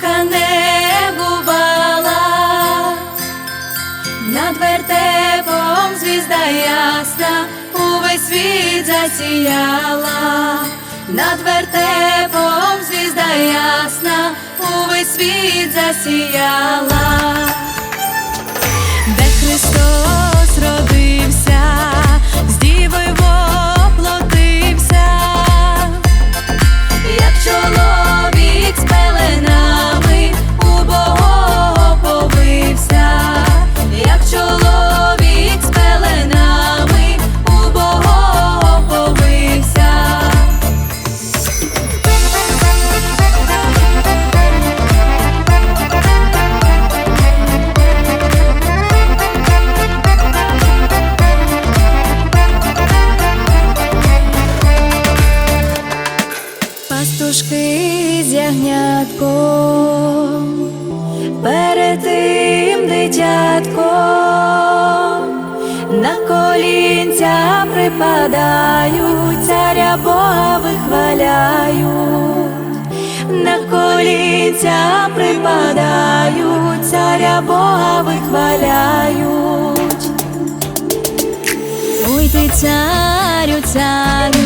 така не бувала, над вертепом звізда ясна, увесь світ засіяла, над вертепом звізда ясна, увесь світ засіяла, де Христос З ягнятком, перед тим дитятком, на колінця припадають, царя Бога вихваляють, на колінця припадають, царя Бога вихваляють. Ой ти царю, царю,